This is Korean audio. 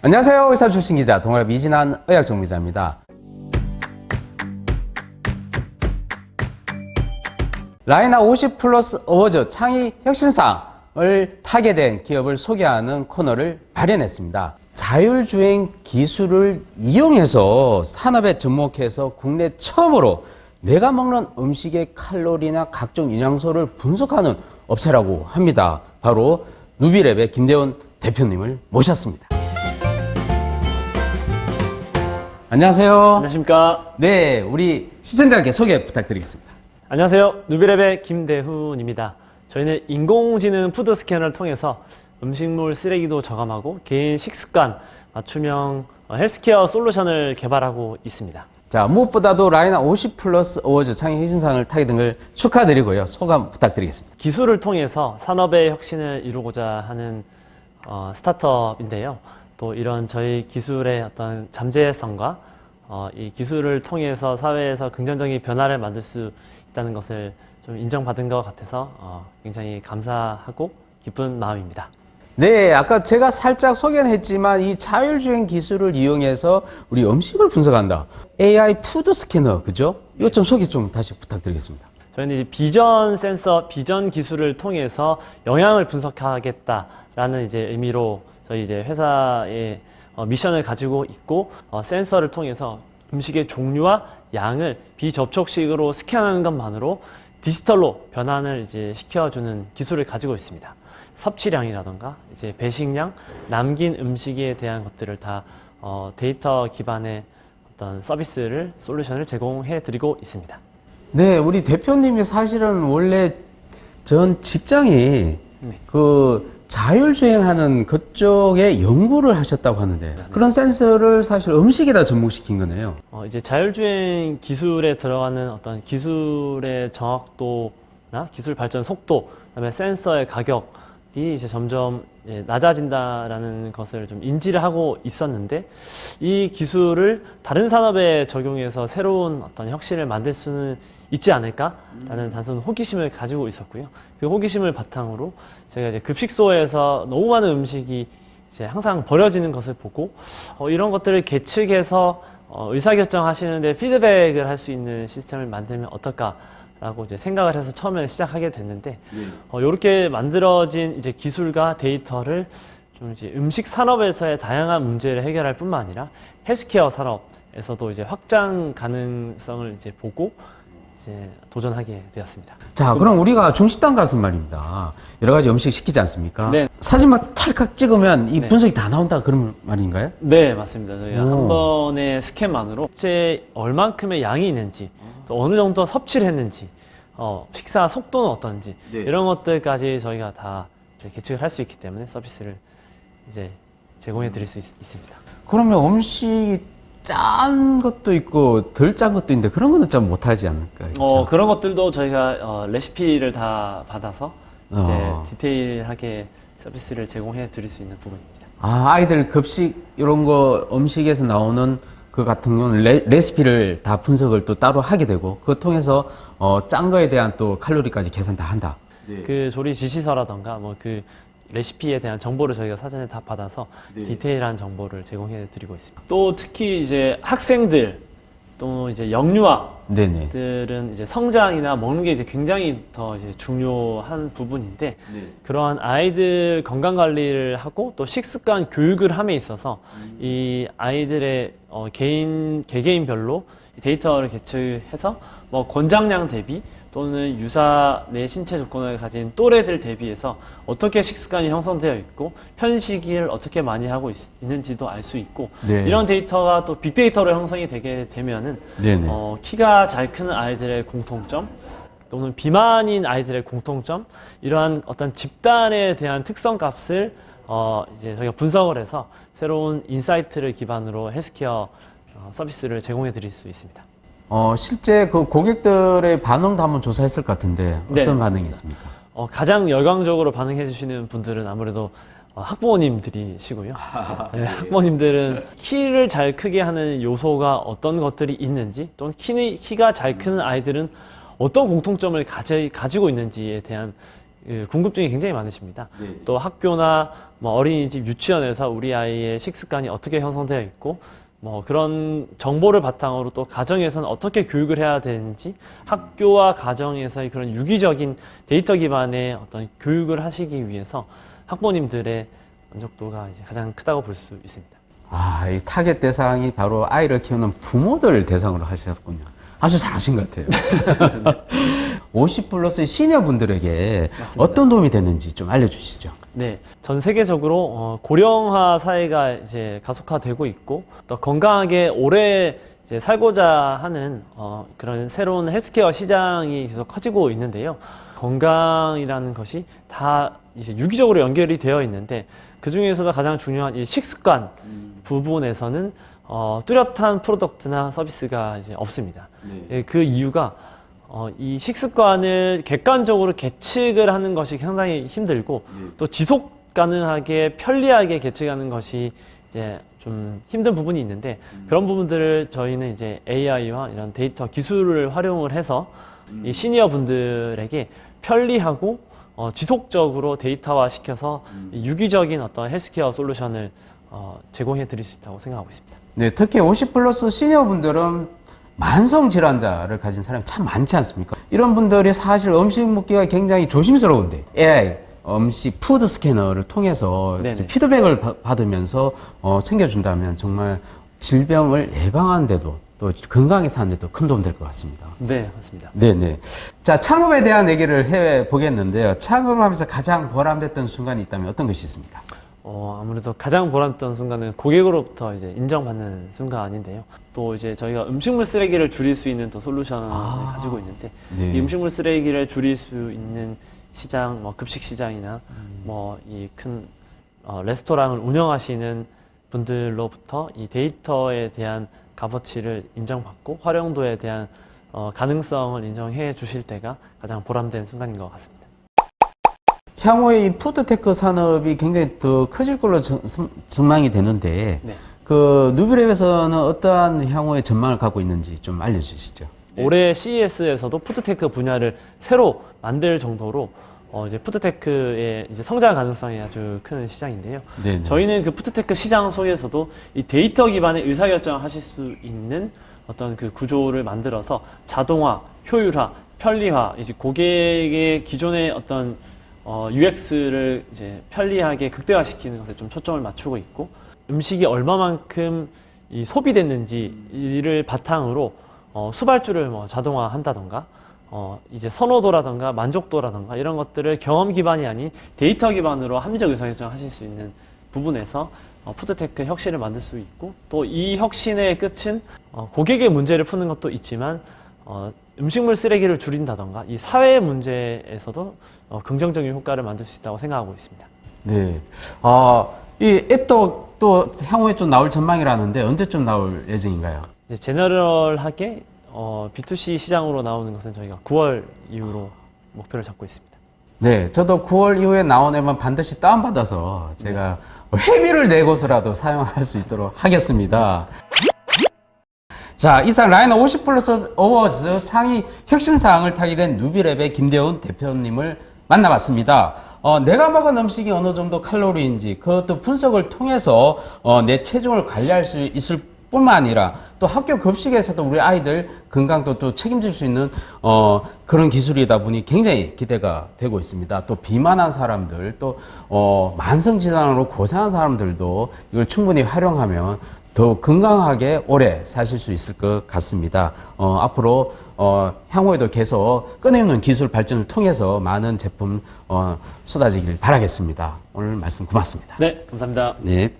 안녕하세요. 의사 출신 기자 동아랍 이진한 의학 정비자입니다. 라이나 50 플러스 어워즈 창의 혁신상을 타게 된 기업을 소개하는 코너를 마련했습니다. 자율주행 기술을 이용해서 산업에 접목해서 국내 처음으로 내가 먹는 음식의 칼로리나 각종 영양소를 분석하는 업체라고 합니다. 바로 누비랩의 김대원 대표님을 모셨습니다. 안녕하세요. 안녕하십니까. 네, 우리 시청자께 소개 부탁드리겠습니다. 안녕하세요. 누비랩의 김대훈입니다. 저희는 인공지능 푸드 스캐너를 통해서 음식물 쓰레기도 저감하고 개인 식습관 맞춤형 어, 헬스케어 솔루션을 개발하고 있습니다. 자, 무엇보다도 라이나 50 플러스 어워즈 창의 혁신상을 타게 된걸 축하드리고요. 소감 부탁드리겠습니다. 기술을 통해서 산업의 혁신을 이루고자 하는 어, 스타트업인데요. 또 이런 저희 기술의 어떤 잠재성과 어, 이 기술을 통해서 사회에서 긍정적인 변화를 만들 수 있다는 것을 좀 인정받은 것 같아서 어, 굉장히 감사하고 기쁜 마음입니다. 네, 아까 제가 살짝 소개는 했지만 이 자율주행 기술을 이용해서 우리 음식을 분석한다. AI 푸드 스캐너, 그죠? 이것 좀 소개 좀 다시 부탁드리겠습니다. 저희는 이제 비전 센서, 비전 기술을 통해서 영향을 분석하겠다라는 이제 의미로 저희 이제 회사의 어, 미션을 가지고 있고 어, 센서를 통해서 음식의 종류와 양을 비접촉식으로 스캔하는 것만으로 디지털로 변환을 이제 시켜주는 기술을 가지고 있습니다. 섭취량이라던가 이제 배식량, 남긴 음식에 대한 것들을 다 어, 데이터 기반의 어떤 서비스를 솔루션을 제공해 드리고 있습니다. 네, 우리 대표님이 사실은 원래 전 직장이 네. 그 자율주행하는 그쪽에 연구를 하셨다고 하는데 그런 센서를 사실 음식에다 접목시킨 거네요. 어, 이제 자율주행 기술에 들어가는 어떤 기술의 정확도나 기술 발전 속도, 그다음에 센서의 가격이 이제 점점 예, 낮아진다라는 것을 좀 인지를 하고 있었는데 이 기술을 다른 산업에 적용해서 새로운 어떤 혁신을 만들 수는 있지 않을까라는 단순 호기심을 가지고 있었고요. 그 호기심을 바탕으로 제가 이제 급식소에서 너무 많은 음식이 이제 항상 버려지는 것을 보고 어, 이런 것들을 계측해서 어, 의사결정 하시는데 피드백을 할 수 있는 시스템을 만들면 어떨까 라고 이제 생각을 해서 처음에 시작하게 됐는데 어, 이렇게 만들어진 이제 기술과 데이터를 좀 이제 음식 산업에서의 다양한 문제를 해결할 뿐만 아니라 헬스케어 산업에서도 이제 확장 가능성을 이제 보고 이제 도전하게 되었습니다. 자, 그럼 우리가 중식당 가서 말입니다. 여러 가지 음식 시키지 않습니까? 네. 사진만 탈칵 찍으면 이 네. 분석이 다 나온다 그런 말인가요? 네, 맞습니다. 저희가 오. 한 번의 스캔만으로 실제 얼만큼의 양이 있는지, 또 어느 정도 섭취를 했는지, 어, 식사 속도는 어떤지, 네. 이런 것들까지 저희가 다 이제 계측을 할 수 있기 때문에 서비스를 이제 제공해 드릴 수 있, 습니다 그러면 음식이 짠 것도 있고 덜 짠 것도 있는데 그런 거는 좀 못하지 않을까요? 어, 그런 것들도 저희가 어, 레시피를 다 받아서 이제 어. 디테일하게 서비스를 제공해 드릴 수 있는 부분입니다. 아, 아이들 급식 이런 거 음식에서 나오는 그 같은 경우는 레, 레시피를 다 분석을 또 따로 하게 되고 그거 통해서 어, 짠 거에 대한 또 칼로리까지 계산 다 한다. 그 조리 지시서라던가 뭐 그 레시피에 대한 정보를 저희가 사전에 다 받아서 디테일한 정보를 제공해 드리고 있습니다. 또 특히 이제 학생들 또 이제 영유아들은. 이제 성장이나 먹는 게 이제 굉장히 더 이제 중요한 부분인데 그러한 아이들 건강 관리를 하고 또 식습관 교육을 함에 있어서 이 아이들의 어, 개인 개개인별로 데이터를 개측해서 뭐 권장량 대비 또는 유사 내 신체 조건을 가진 또래들 대비해서 어떻게 식습관이 형성되어 있고 편식을 어떻게 많이 하고 있, 는지도 알 수 있고 네. 이런 데이터가 또 빅데이터로 형성이 되게 되면은 네 네. 어, 키가 잘 크는 아이들의 공통점 또는 비만인 아이들의 공통점 이러한 어떤 집단에 대한 특성 값을 어, 이제 저희가 분석을 해서 새로운 인사이트를 기반으로 헬스케어 어, 서비스를 제공해 드릴 수 있습니다. 어, 실제 그 고객들의 반응도 한번 조사했을 것 같은데 어떤 네. 반응이 있습니까? 어, 가장 열광적으로 반응해 주시는 분들은 아무래도 어, 학부모님들이시고요. 네, 학부모님들은 키를 잘 크게 하는 요소가 어떤 것들이 있는지 또는 키, 키가 잘 크는 아이들은 어떤 공통점을 가지, 가지고 있는지에 대한 그 궁금증이 굉장히 많으십니다. 또 학교나 뭐 어린이집, 유치원에서 우리 아이의 식습관이 어떻게 형성되어 있고 뭐 그런 정보를 바탕으로 또 가정에서는 어떻게 교육을 해야 되는지 학교와 가정에서의 그런 유기적인 데이터 기반의 어떤 교육을 하시기 위해서 학부모님들의 만족도가 가장 크다고 볼 수 있습니다. 아, 이 타겟 대상이 바로 아이를 키우는 부모들 대상으로 하셨군요. 아주 잘하신 것 같아요. 50 플러스 시니어 분들에게 어떤 도움이 되는지 좀 알려주시죠. 네, 전 세계적으로 어, 고령화 사회가 이제 가속화되고 있고 또 건강하게 오래 이제 살고자 하는 어, 그런 새로운 헬스케어 시장이 계속 커지고 있는데요. 건강이라는 것이 다 이제 유기적으로 연결이 되어 있는데 그 중에서도 가장 중요한 이 식습관 부분에서는 어, 뚜렷한 프로덕트나 서비스가 이제 없습니다. 예, 그 이유가 어, 이 식습관을 객관적으로 계측을 하는 것이 상당히 힘들고 또 지속 가능하게 편리하게 계측하는 것이 이제 좀 힘든 부분이 있는데 그런 부분들을 저희는 이제 AI와 이런 데이터 기술을 활용을 해서 이 시니어 분들에게 편리하고 어, 지속적으로 데이터화 시켜서 이 유기적인 어떤 헬스케어 솔루션을 어, 제공해 드릴 수 있다고 생각하고 있습니다. 네, 특히 50 플러스 시니어 분들은 만성 질환자를 가진 사람이 참 많지 않습니까? 이런 분들이 사실 음식 먹기가 굉장히 조심스러운데 AI 음식 푸드 스캐너를 통해서 네네. 피드백을 바- 받으면서 어, 챙겨준다면 정말 질병을 예방하는데도 또 건강에 사는데도 큰 도움 될 것 같습니다. 네, 맞습니다. 네네. 자, 창업에 대한 얘기를 해 보겠는데요. 창업을 하면서 가장 보람됐던 순간이 있다면 어떤 것이 있습니까? 어, 아무래도 가장 보람됐던 순간은 고객으로부터 이제 인정받는 순간인데요. 또 이제 저희가 음식물 쓰레기를 줄일 수 있는 또 솔루션을 아. 가지고 있는데 네. 이 음식물 쓰레기를 줄일 수 있는 시장, 뭐 급식 시장이나 음. 뭐이 큰 어, 레스토랑을 운영하시는 분들로부터 이 데이터에 대한 값어치를 인정받고 활용도에 대한 어, 가능성을 인정해 주실 때가 가장 보람된 순간인 것 같습니다. 향후에 이 푸드테크 산업이 굉장히 더 커질 걸로 전- 전- 전망이 되는데 네. 그 누비랩에서는 어떠한 향후의 전망을 갖고 있는지 좀 알려주시죠. 올해 CES에서도 푸드테크 분야를 새로 만들 정도로 어 이제 푸드테크의 이제 성장 가능성이 아주 큰 시장인데요. 네. 저희는 그 푸드테크 시장 속에서도 이 데이터 기반의 의사결정을 하실 수 있는 어떤 그 구조를 만들어서 자동화, 효율화, 편리화, 이제 고객의 기존의 어떤 어, UX를 이제 편리하게 극대화시키는 것에 좀 초점을 맞추고 있고 음식이 얼마만큼 이 소비됐는지 이를 바탕으로 어, 수발주를 뭐 자동화한다던가 어, 이제 선호도라던가 만족도라던가 이런 것들을 경험 기반이 아닌 데이터 기반으로 합리적 의사결정 하실 수 있는 부분에서 어, 푸드테크 혁신을 만들 수 있고 또 이 혁신의 끝은 어, 고객의 문제를 푸는 것도 있지만 어, 음식물 쓰레기를 줄인다던가 이 사회 문제에서도 어, 긍정적인 효과를 만들 수 있다고 생각하고 있습니다. 네. 아, 이 앱도 또 향후에 좀 나올 전망이라는데 언제쯤 나올 예정인가요? 이제 제너럴하게 어, B2C 시장으로 나오는 것은 저희가 9월 이후로 목표를 잡고 있습니다. 네, 저도 9월 이후에 나온 앱은 반드시 다운받아서 제가 회비를 내고서라도 사용할 수 있도록 하겠습니다. 자, 이상 라이너 50 플러스 어워즈 창의 혁신사항을 타게 된 누비랩의 김대훈 대표님을 만나봤습니다. 어, 내가 먹은 음식이 어느 정도 칼로리인지 그것도 분석을 통해서 어, 내 체중을 관리할 수 있을 뿐만 아니라 또 학교 급식에서도 우리 아이들 건강도 또 책임질 수 있는 어, 그런 기술이다 보니 굉장히 기대가 되고 있습니다. 또 비만한 사람들 또 어, 만성 질환으로 고생한 사람들도 이걸 충분히 활용하면 더 건강하게 오래 사실 수 있을 것 같습니다. 어, 앞으로 어, 향후에도 계속 끊임없는 기술 발전을 통해서 많은 제품 어, 쏟아지길 바라겠습니다. 오늘 말씀 고맙습니다. 네, 감사합니다. 네.